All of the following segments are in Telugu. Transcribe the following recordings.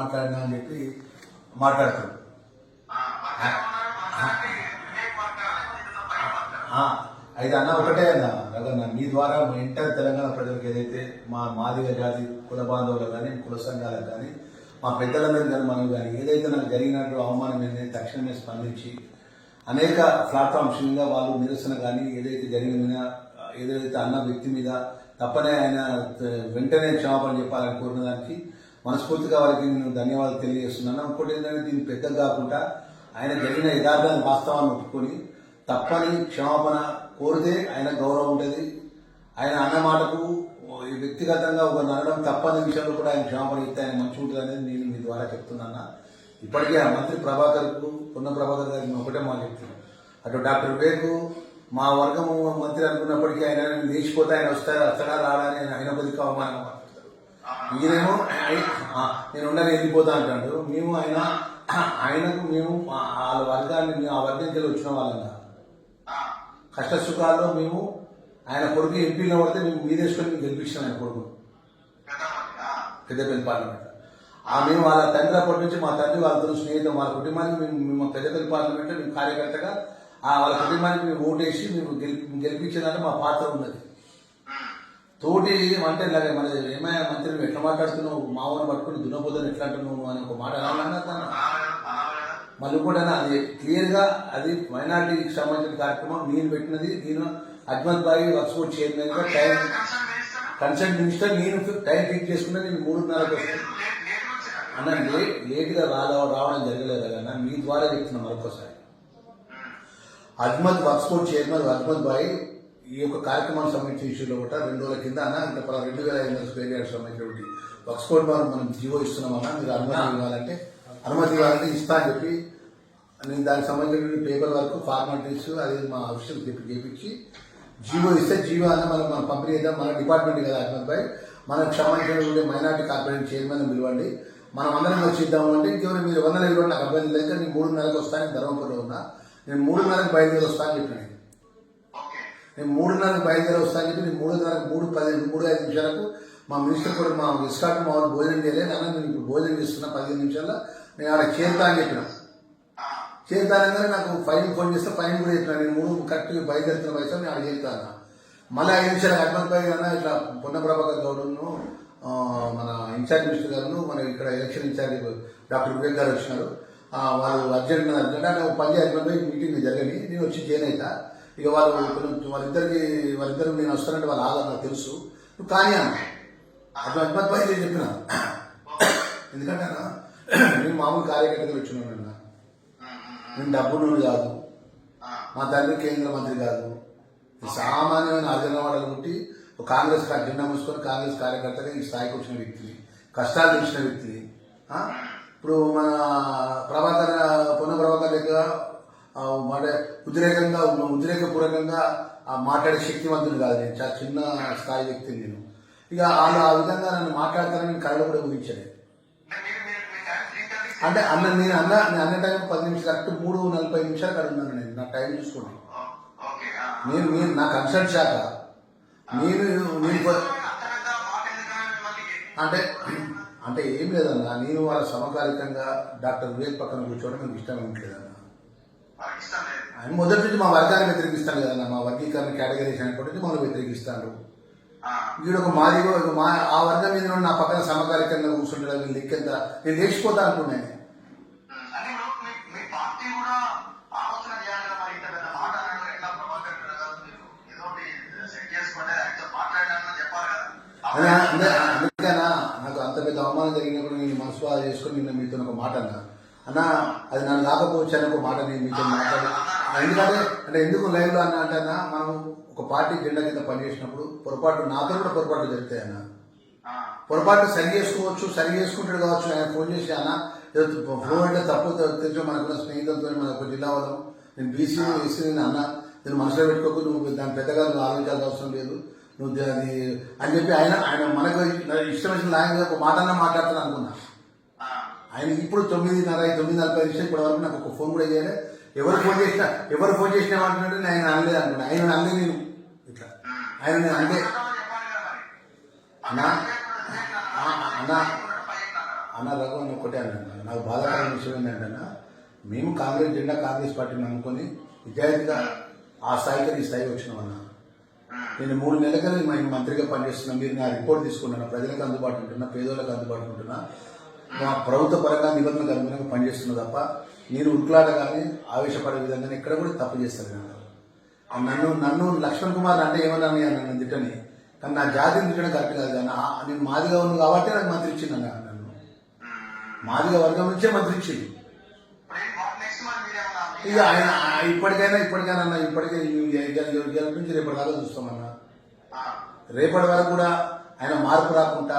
మాట్లాడినా అని చెప్పి మాట్లాడుతాడు. అయితే అన్న ఒకటే అన్న రఘన్న మీ ద్వారా మా ఇంటర్ తెలంగాణ ప్రజలకు ఏదైతే మా మాదిగ జాతి కుల బాంధవులకు కానీ కుల సంఘాలకు కానీ మా పెద్దలందరికీ కానీ మనం కానీ ఏదైతే నాకు జరిగినట్టు అవమానం ఏంటంటే తక్షణమే స్పందించి అనేక ప్లాట్ఫామ్స్ మీద వాళ్ళు నిరసన కానీ ఏదైతే జరిగిందో ఏదైతే అన్న వ్యక్తి మీద తప్పనే ఆయన వెంటనే క్షమాపణ చెప్పాలని కోరిన దానికి మనస్ఫూర్తిగా వారికి నేను ధన్యవాదాలు తెలియజేస్తున్నాను. ఇంకోటి ఏంటంటే దీన్ని పెద్ద కాకుండా ఆయన జరిగిన యథార్థాన్ని వాస్తవాన్ని ఒప్పుకొని తప్పని క్షమాపణ కోరితే ఆయన గౌరవం ఉంటుంది. ఆయన అన్న మాటకు ఈ వ్యక్తిగతంగా ఒక నడడం తప్పని విషయంలో కూడా ఆయన క్షమాపణ ఇస్తే ఆయన మంచి ఉంటుంది అనేది నేను మీ ద్వారా చెప్తున్నాను. ఇప్పటికే ఆ మంత్రి ప్రభాకర్కు పున్న ప్రభాకర్ గారికి ఒకటే మాట చెప్తున్నాను. అటు డాక్టర్ వివేక్ మా వర్గము మంత్రి అనుకున్నప్పటికీ ఆయన లేచిపోతే ఆయన వస్తారా వస్తాడా రాడా అని ఆయన కొద్దిగా అవమానం. ఈయనేమో నేను ఉండని వెళ్ళిపోతా అంటాడు. మేము ఆయన ఆయనకు మేము వాళ్ళ వర్గాన్ని మేము ఆ వర్గంకి వెళ్ళి వచ్చిన వాళ్ళంగా కష్ట సుఖాల్లో మేము ఆయన కొడుకు ఎంపీలో పడితే మేము మీదేసుకొని మేము గెలిపించాం ఆయన కొడుకు. పెద్దపల్లి పార్లమెంట్. ఆ మేము వాళ్ళ తండ్రి అప్పటి నుంచి మా తండ్రి వాళ్ళతో స్నేహితులు వాళ్ళ కుటుంబానికి మేము మేము పెద్దపల్లి పార్లమెంట్ మేము కార్యకర్తగా ఆ వాళ్ళ కుటుంబానికి మేము ఓటేసి మేము గెలిపి గెలిపించడానికి మా పాత్ర ఉన్నది. తోటి అంటే ఇలాగ మన ఏమయ్యా మంత్రి నువ్వు ఎట్లా మాట్లాడుతున్నావు? మామూలు పట్టుకుని దున్నపోదని ఎట్లా అంటున్నావు అని ఒక మాట అనాలన్నా తను. మళ్ళీ కూడా అది క్లియర్గా అది మైనార్టీకి సంబంధించిన కార్యక్రమం నేను పెట్టినది నేను అజ్మత్ బాయి వర్క్స్పోర్ట్ చైర్మన్గా టైం కన్సల్ట్ మినిస్టర్ నేను టైం ఫిక్స్ చేసుకున్నా నేను మూడున్నరకు వస్తాను అన్న లేటుగా రాల రావడం జరగలేదు కదా మీ ద్వారా చెప్తున్నా మరొకసారి. అజ్మత్ వర్క్స్పోర్ట్ చైర్మన్ అజ్మత్ బాయ్ ఈ యొక్క కార్యక్రమానికి సంబంధించిన ఇష్యూలో కూడా రెండు రోజుల కింద అన్న ఇంత పలా రెండు వేల ఐదు వందల స్క్వేర్ యార్డ్ సంబంధించినటువంటి వర్క్స్పోర్ట్ బార్ మనం జీవో ఇస్తున్నామన్నా మీరు అనుమతి ఇవ్వాలంటే అనుమతి ఇవ్వాలంటే ఇస్తా అని చెప్పి నేను దానికి సంబంధించిన పేపర్ వర్క్ ఫార్మాలిటీస్ అది మా ఆఫీసులు చెప్పి చేపించి జీవో ఇస్తే జీవో అన్న మనం మనం పంపిణీ చేద్దాం. మన డిపార్ట్మెంట్ కదా అహ్మద్ భాయ్. మనకు సంబంధించిన మైనార్టీ కార్పొరేషన్ చైర్మన్ పిలవండి. మనం అందరం వచ్చి ఇద్దాము అంటే ఇంకెవరు మీరు వందల ఇరవై నాకు అబ్బాయి లేక నేను మూడున్నరకు వస్తాను ధర్మపురంలో ఉన్నా. నేను మూడున్నరకు బయలుదేరి వస్తాను చెప్పిన నేను మూడున్నరకు బయలుదేరి వస్తాను చెప్పి నేను మూడున్నరకు మూడు పది మూడు ఐదు నిమిషాలకు మా మినిస్టర్ కూడా మా ఇస్కాట్ మా వాళ్ళు భోజనం చేయలేదు. అన్న నేను ఇప్పుడు భోజనం చేస్తున్నా పదిహేను నిమిషాల్లో. నేను ఆడ చేరుతా అని చెప్పిన. చేరుతానగానే నాకు ఫైన్ ఫోన్ చేస్తే ఫైన్ కూడా చెప్పిన. నేను మూడు కరెక్ట్ బయలుదేరుతున్న వయసు నేను ఆడ చేరుతాను మళ్ళీ ఐదు నిమిషాలు అడ్వాన్స్ పై అన్న ఇట్లా పొన్న ప్రభాకర్ గౌడ్ను మన ఇన్ఛార్జ్ మినిస్టర్ గారు మన ఇక్కడ ఎలక్షన్ ఇన్ఛార్జ్ డాక్టర్ వివేక్ గారు వచ్చినారు. వాళ్ళు అర్జెంట్ అర్జెంట్ అంటే పని అడ్వాన్స్ పై మీటింగ్ జరగని నేను వచ్చి జాయిన్ అవుతా ఇక వాళ్ళు కొంచెం వాళ్ళిద్దరికి వాళ్ళిద్దరు నేను వస్తానంటే వాళ్ళు ఆగా నాకు తెలుసు. నువ్వు కానీ అన్న. అట్లా అడ్వాన్స్ నేను చెప్పిన. ఎందుకంటే నేను మామూలు కార్యకర్తలు వచ్చినాను అన్న. నేను డబ్బును కాదు. మా తండ్రి కేంద్ర మంత్రి కాదు. సామాన్యమైన అర్జనవాడలు పుట్టి ఒక కాంగ్రెస్ కా- జెండా మూసుకొని కాంగ్రెస్ కార్యకర్తగా ఈ స్థాయికి వచ్చిన వ్యక్తిని కష్టాలు తెలిసిన వ్యక్తిని ఇప్పుడు మన ప్రభాకర్ పొన్న ప్రభాకర్ దగ్గర ఉద్రేకంగా ఉద్రేకపూర్వకంగా మాట్లాడే శక్తివంతుడు కాదు నేను. చాలా చిన్న స్థాయి వ్యక్తి నేను. ఇక వాళ్ళు ఆ విధంగా నన్ను మాట్లాడతానని నేను కళలు కూడా ఊహించలేదు. అంటే అన్న నేను అన్న నేను అన్న టైం పది నిమిషాలు కరెక్ట్ మూడు నలభై నిమిషాలు అక్కడ ఉన్నాను నేను. నా టైం చూసుకోండి నేను నేను నా కన్సల్ట్ శాఖ. నేను నేను అంటే అంటే ఏం లేదన్న నేను వాళ్ళ సమకాలికంగా డాక్టర్ వివేక్ పక్కన కూర్చోవడం నాకు ఇష్టం ఉండలేదన్న లేదన్నా. మొదటి నుంచి మా వర్గాన్ని వ్యతిరేకిస్తాను కదన్న మా వర్గీకరణ కేటగిరీస్ అనుకుంటే మమ్మల్ని వ్యతిరేకిస్తాను వీడు ఒక మాదిగో ఒక మా ఆ వర్గం మీద నా పక్కన సమకాలికంగా కూర్చుంటాడు లెక్కెంత నేను లేచిపోతా అనుకున్నాను అందుకేనా నాకు అంత పెద్ద అవమానం జరిగినప్పుడు నేను మనసు చేసుకుని నిన్న మీతో ఒక మాట అన్నా. అన్న అది నన్ను కాకపోవచ్చు అని ఒక మాట నేను మీతో మాట్లాడి ఎందుకంటే అంటే ఎందుకు లైవ్లో అన్నా అంటే అన్న మనం ఒక పార్టీ జెండా కింద పనిచేసినప్పుడు పొరపాటు నాతో కూడా పొరపాటు జరుగుతాయి అన్న. పొరపాటు సరి చేసుకోవచ్చు సరి చేసుకుంటాడు కావచ్చు ఆయన ఫోన్ చేసి అన్న ఫోన్ అంటే తప్పు తెలుసు మనకున్న స్నేహితులతో మనకు జిల్లా వాళ్ళం. నేను బీసీ ఎస్సీ నేను అన్న నేను మనసులో పెట్టుకోకు నువ్వు దాని పెద్దగా నువ్వు ఆలోచించాల్సిన అవసరం లేదు. నువ్వు దాన్ని అని చెప్పి ఆయన ఆయన మనకు ఇష్టం వచ్చిన లాంగ్వేజ్ ఒక మాట అన్న మాట్లాడతాను అనుకున్నా. ఆయన ఇప్పుడు తొమ్మిదిన్నర తొమ్మిది నలభై నిమిషాలు ఇప్పటి వరకు నాకు ఒక ఫోన్ కూడా చేయలే ఎవరు ఫోన్ చేసినా ఎవరు ఫోన్ చేసినా అంటున్నాడు ఆయన అనలేదు అనుకున్నా. ఆయన అనలే నేను. ఇట్లా. ఆయన నేను అంటే చెప్పాలి అన్నా అన్నా అన్న రఘు అని ఒకటే అన్నాను నాకు బాధాకరమైన విషయం ఏంటంటే మేము కాంగ్రెస్ జెండా కాంగ్రెస్ పార్టీని అనుకొని నిజాయితీగా ఆ స్థాయికి ఈ స్థాయి వచ్చినామన్నా నేను మూడు నెలలుగా మేము మంత్రిగా పనిచేస్తున్నా. మీరు నా రిపోర్ట్ తీసుకున్నాను ప్రజలకు అందుబాటు ఉంటున్నా పేదోళ్ళకి అందుబాటు ఉంటున్నా. మా ప్రభుత్వ పరంగా నిబంధనలకు అనుగుణంగా పనిచేస్తున్నా తప్ప నేను ఉట్లాడగానే కానీ ఆవేశపడే విధంగా ఎక్కడ కూడా తప్పు చేస్తాను నన్ను నన్ను లక్ష్మణ్ కుమార్ అంటే ఏమన్నా నన్ను తిట్టని? కానీ నా జాతిని తిట్టడం కరెక్ట్ కాదు కానీ నేను మాదిగా ఉంది కాబట్టి నాకు మంత్రి ఇచ్చింది అన్న నన్ను. మాదిగా వర్గం నుంచే మంత్రి ఇచ్చింది ఇక ఆయన ఇప్పటికైనా ఇప్పటికైనా అన్న ఇప్పటికే ఇవాళ నుంచి రేపటి దాకా చూస్తామన్నా రేపటి వరకు కూడా ఆయన మార్పు రాకుండా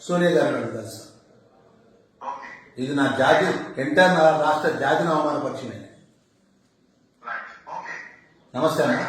సోనియా గారి గారిని కలుస్తా ఓకే ఇది నా జాతి ఎంటైర్ నా రాష్ట్ర జాతిని ఓకే నమస్తే అన్న.